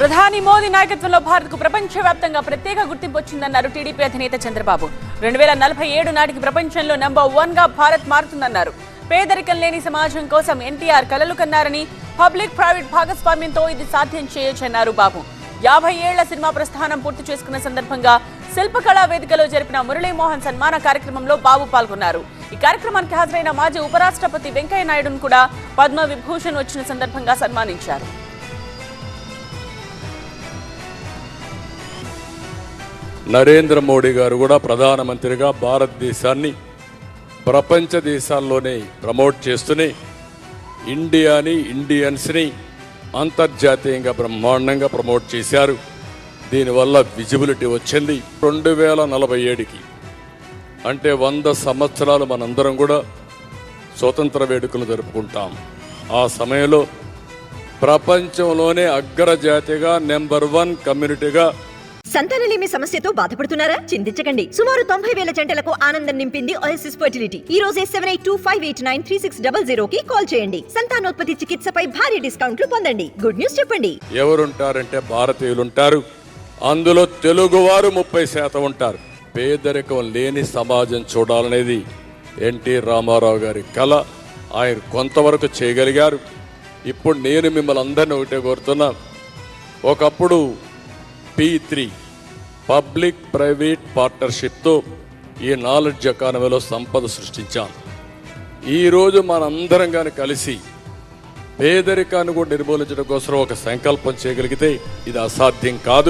ప్రధాని మోదీ నాయకత్వంలో భారత్కు ప్రపంచవ్యాప్తంగా ప్రత్యేక గుర్తింపు వచ్చిందన్నారు టీడీపీ అధినేత చంద్రబాబు. రెండు వేల నలభై ఏడు నాటికి ప్రపంచంలో నంబర్ వన్గా భారత్ మారుతుందన్నారు. పేదరికం లేని సమాజం కోసం ఎన్టీఆర్ కలలు కన్నారని పబ్లిక్ ప్రైవేట్ భాగస్వామ్యంతో ఇది సాధ్యం చేయొచ్చన్నారు బాబు. యాభై ఏళ్ళ సినిమా ప్రస్థానం పూర్తి చేసుకున్న సందర్భంగా శిల్పకళా వేదికలో జరిపిన మురళీమోహన్ సన్మాన కార్యక్రమంలో బాబు పాల్గొన్నారు. ఈ కార్యక్రమానికి హాజరైన మాజీ ఉపరాష్ట్రపతి వెంకయ్య నాయుడును కూడా పద్మ విభూషణ్ వచ్చిన సందర్భంగా సన్మానించారు. నరేంద్ర మోడీ గారు కూడా ప్రధానమంత్రిగా భారతదేశాన్ని ప్రపంచ దేశాల్లోనే ప్రమోట్ చేస్తూనే ఇండియాని ఇండియన్స్ని అంతర్జాతీయంగా బ్రహ్మాండంగా ప్రమోట్ చేశారు. దీనివల్ల విజిబిలిటీ వచ్చింది. రెండు వేల నలభై ఏడుకి అంటే వంద సంవత్సరాలు మనందరం కూడా స్వతంత్ర వేడుకలు జరుపుకుంటాం. ఆ సమయంలో ప్రపంచంలోనే అగ్రజాతిగా నెంబర్ వన్ కమ్యూనిటీగా సంతానలేమి సమస్యతో బాధపడుతున్నారా? చింతించకండి. సుమారు తొంభై వేల జంటలకు ఆనందం నింపింది ఓఎస్ఎస్ ఫర్టిలిటీ ఈ రోజే seven eight two five eight nine three six double zero కి కాల్ చేయండి. సంతానోత్పత్తి చికిత్సపై భారీ డిస్కౌంట్లు పొందండి. గుడ్ న్యూస్ చెప్పండి. ఎవరుంటారంటే భారతీయులు ఉంటారు అందులో తెలుగువారు ముప్పై శాతం ఉంటారు. పేదరికం లేని సమాజం చూడాలనేది ఎన్టీ రామారావు గారి కళ ఆయన కొంతవరకు చేయగలిగారు. ఇప్పుడు నేను మిమ్మల్ని అందరినీ ఒకటే కోరుతున్నా. ఒకప్పుడు పి త్రీ పబ్లిక్ ప్రైవేట్ పార్ట్నర్షిప్తో ఈ నాలెడ్జ్ ఎకానమీలో సంపద సృష్టించాం. ఈరోజు మనందరం కానీ కలిసి పేదరికాన్ని కూడా నిర్మూలించడం కోసం ఒక సంకల్పం చేయగలిగితే ఇది అసాధ్యం కాదు.